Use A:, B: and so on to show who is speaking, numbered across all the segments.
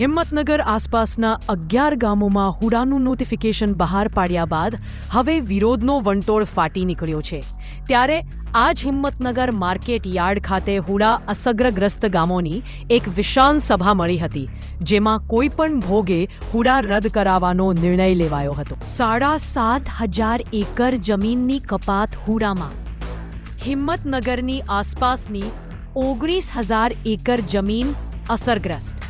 A: હિંમતનગર આસપાસના અગિયાર ગામોમાં હુડાનું નોટિફિકેશન બહાર પાડ્યા બાદ હવે વિરોધનો વંટોળ ફાટી નીકળ્યો છે. ત્યારે આ જ હિંમતનગર માર્કેટ યાર્ડ ખાતે હુડા અસગ્રગ્રસ્ત ગામોની એક વિશાળ સભા મળી હતી, જેમાં કોઈ પણ ભોગે હુડા રદ કરાવવાનો નિર્ણય લેવાયો હતો. સાડા સાત હજાર એકર જમીનની કપાત હુડામાં. હિંમતનગરની આસપાસની ઓગણીસ હજાર એકર જમીન અસરગ્રસ્ત.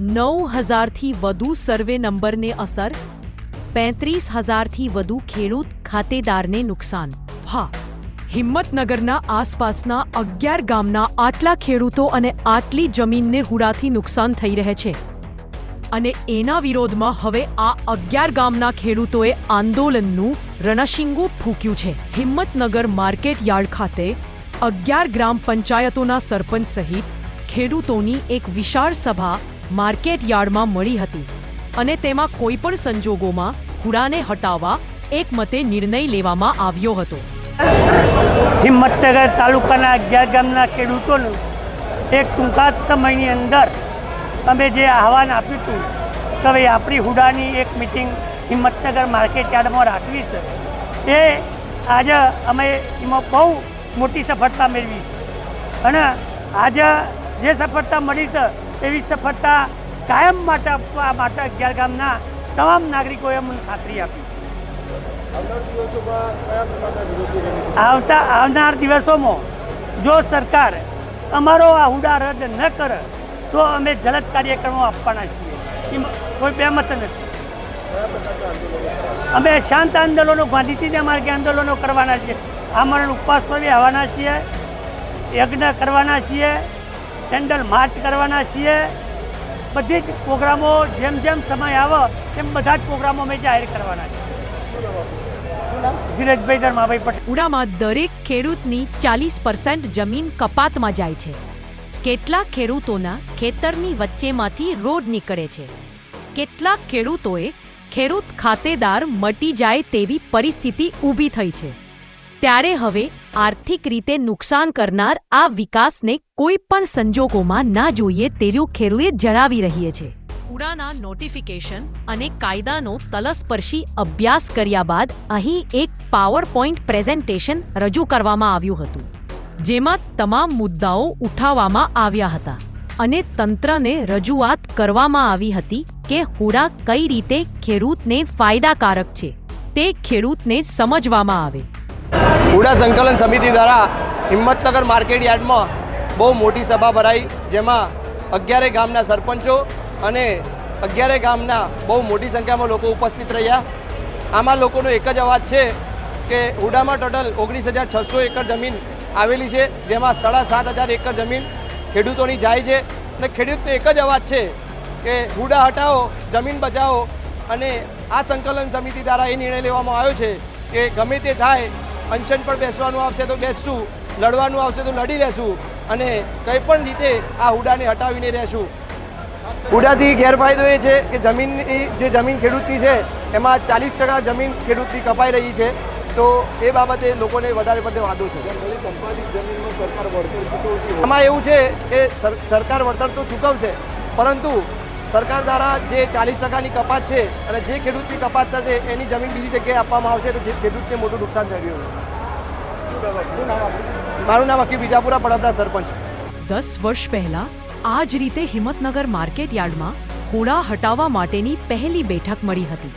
A: નવ હજારથી વધુ સર્વે નંબરને અસર, પેંત્રીસ હજારથી વધુ ખેડૂત ખાતેદારને નુકસાન. હા, હિંમતનગરના આસપાસના અગિયાર ગામના આટલા ખેડૂતો અને આટલી જમીનને હુડાથી નુકસાન થઈ રહે છે. અને એના વિરોધમાં હવે આ અગિયાર ગામના ખેડૂતોએ આંદોલનનું રણશિંગુ ફૂક્યું છે. હિંમતનગર માર્કેટ યાર્ડ ખાતે અગિયાર ગ્રામ પંચાયતોના સરપંચ સહિત ખેડૂતોની એક વિશાળ સભા માર્કેટ યાર્ડમાં મળી હતી અને તેમાં કોઈ પણ સંજોગોમાં હુડાને હટાવવા એકમતે નિર્ણય લેવામાં આવ્યો હતો.
B: હિંમતનગર તાલુકાના અગિયાર ગામના ખેડૂતોનું એક ટૂંકા સમયની અંદર અમે જે આહવાન આપ્યું હતું કે ભાઈ આપણી હુડાની એક મિટિંગ હિંમતનગર માર્કેટ યાર્ડમાં રાખવી છે. એ આજે અમે એમાં બહુ મોટી સફળતા મેળવી છે. અને આજે જે સફળતા મળી છે એવી સફળતા કાયમ માટે આપવા માટે અગિયાર ગામના તમામ નાગરિકોએ મને ખાતરી આપી છે. આવતા આવનાર દિવસોમાં જો સરકાર અમારો આ હુડા રદ ન કરે તો અમે જલદ કાર્યક્રમો આપવાના છીએ. એમાં કોઈ બેમત નથી. અમે શાંત આંદોલનો ગાંધીજીને માર્ગે આંદોલનો કરવાના છીએ. આમરણ ઉપવાસ પર બી આવવાના છીએ યજ્ઞ કરવાના છીએ કેન્ડલ માર્ચ કરવાના છીએ. બધી જ પ્રોગ્રામો જેમ જેમ સમય આવે તેમ બધા જ પ્રોગ્રામો અમે જાહેર કરવાના છીએ. ધીરજભાઈ ધર્માભાઈ પટેલ.
A: હુડામાં દરેક ખેડૂતની ચાલીસ પર્સન્ટ જમીન કપાતમાં જાય છે. કેટલાક ખેડૂતોના ખેતરની વચ્ચેમાંથી રોડ નીકળે છે. કેટલાક ખેડૂતોએ ખેડૂત ખાતેદાર મટી જાય તેવી પરિસ્થિતિ ઊભી થઈ છે. ત્યારે હવે આર્થિક રીતે નુકસાન કરનાર આ વિકાસને કોઈ પણ સંજોગોમાં ના જોઈએ તેવું ખેડૂતે જણાવી રહીએ છે ઉડાના નોટિફિકેશન અને કાયદાનો તલસ્પર્શી અભ્યાસ કર્યા બાદ અહીં એક પાવર પોઈન્ટ પ્રેઝન્ટેશન રજૂ કરવામાં આવ્યું હતું જેમાં તમામ મુદ્દાઓ ઉઠાવવામાં આવ્યા હતા અને તંત્રને રજૂઆત કરવામાં આવી હતી કે હુડા કઈ રીતે ખેડૂતને ફાયદાકારક છે તે ખેડૂતને સમજવામાં આવે.
C: હુડા સંકલન સમિતિ દ્વારા હિંમતનગર માર્કેટ યાર્ડમાં બહુ મોટી સભા ભરાઈ, જેમાં અગિયારે ગામના સરપંચો અને અગિયારે ગામના બહુ મોટી સંખ્યામાં લોકો ઉપસ્થિત રહ્યા. આમાં લોકોનો એક જ અવાજ છે કે હુડામાં ટોટલ ઓગણીસ હજાર છસો એકર જમીન આવેલી છે, જેમાં સાડા સાત હજાર એકર જમીન ખેડૂતોની જાય છે. અને ખેડૂતનો એક જ અવાજ છે કે હુડા હટાવો, જમીન બચાવો અને આ સંકલન સમિતિ દ્વારા એ નિર્ણય લેવામાં આવ્યો છે કે ગમે તે થાય, અનશન પર બેસવાનું આવશે તો બેસશું, લડવાનું આવશે તો લડી લેશું. અને કંઈ પણ રીતે આ હુડાને હટાવીને રહેશું હુડાથી ગેરફાયદો એ છે કે જમીનની જે જમીન ખેડૂતની છે એમાં ચાલીસ ટકા જમીન ખેડૂતની કપાઈ રહી છે. તો એ બાબતે લોકોને વધારે પડતે વાંધો છે. આમાં એવું છે કે સરકાર વળતર તો ચૂકવશે પરંતુ સરકાર દ્વારા જે ચાલીસ ટકાની કપાત છે અને જે ખેડૂતની કપાત થશે એની જમીન બીજી જગ્યાએ આપવામાં આવશે તો જે ખેડૂતને મોટું નુકસાન થઈ રહ્યું છે મારું નામ અકીબ બીજાપુરા પડબના સરપંચ.
A: દસ વર્ષ પહેલા આ જ રીતે હિંમતનગર માર્કેટ યાર્ડમાં હોડા હટાવવા માટેની પહેલી બેઠક મળી હતી.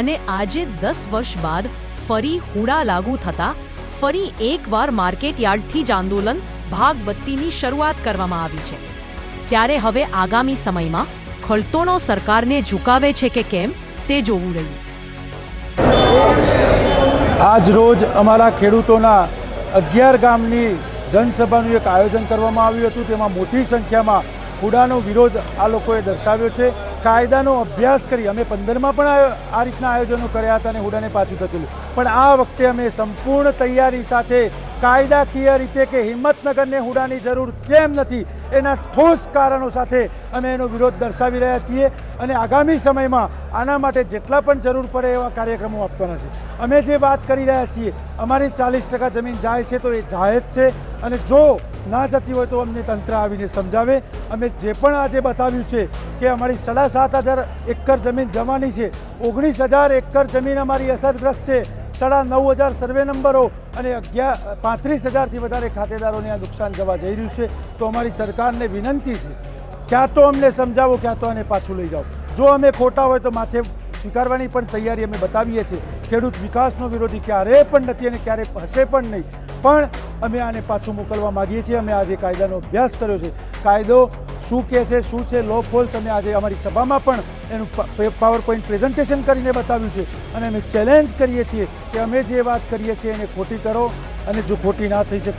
A: અને આજે દસ વર્ષ બાદ ફરી હોડા લાગુ થતા ફરી એકવાર માર્કેટ યાર્ડથી જ આંદોલન ભાગબત્તીની શરૂઆત કરવામાં આવી છે. ત્યારે હવે આગામી સમયમાં ખલતોણો સરકારને ઝુકાવે છે કે કેમ, તે જોવું રહ્યું.
D: આજ રોજ અમારા ખેડૂતોના અગિયાર ગામની જનસભાનું એક આયોજન કરવામાં આવ્યું હતું. તેમાં મોટી સંખ્યામાં હુડાનો વિરોધ આ લોકોએ દર્શાવ્યો છે. કાયદાનો અભ્યાસ કરી અમે પંદરમાં પણ આ રીતના આયોજનો કર્યા હતા અને હુડાને પાછું ધકેલું. પણ આ વખતે અમે સંપૂર્ણ તૈયારી સાથે કાયદાકીય રીતે કે હિંમતનગરને હુડાની જરૂર કેમ નથી, એના ઠોસ કારણો સાથે અમે એનો વિરોધ દર્શાવી રહ્યા છીએ અને આગામી સમયમાં આના માટે જેટલા પણ જરૂર પડે એવા કાર્યક્રમો આપવાના છે. અમે જે વાત કરી રહ્યા છીએ, અમારી ચાલીસ ટકા જમીન જાય છે તો એ જાય છે અને જો ના જતી હોય તો અમને તંત્ર આવીને સમજાવે. અમે જે પણ આજે બતાવ્યું છે કે અમારી સાડા સાત હજાર એકર જમીન જવાની છે. ઓગણીસ હજાર એકર જમીન અમારી અસરગ્રસ્ત છે. સાડા નવ હજાર સર્વે નંબરો અને અગિયાર પાંત્રીસ હજારથી વધારે ખાતેદારોને આ નુકસાન જવા જઈ રહ્યું છે. તો અમારી સરકારને વિનંતી છે, ક્યાં તો અમને સમજાવો, ક્યાં તો આને પાછું લઈ જાઓ. જો અમે ખોટા હોય તો માથે સ્વીકારવાની પણ તૈયારી અમે બતાવીએ છીએ. ખેડૂત વિકાસનો વિરોધી ક્યારેય પણ નથી અને ક્યારેય હશે પણ નહીં. પણ અમે આને પાછું મોકલવા માગીએ છીએ. અમે આજે કાયદાનો અભ્યાસ કર્યો છે. કાયદો શું કહે છે, શું છે, લો ફોલ્સ અમે આજે અમારી સભામાં પણ એનું પાવર પોઈન્ટ પ્રેઝન્ટેશન કરીને બતાવ્યું છે અને અમે ચેલેન્જ કરીએ છીએ કે અમે જે વાત કરીએ છીએ એને ખોટી કરો અને જો ખોટી ના થઈ શકતી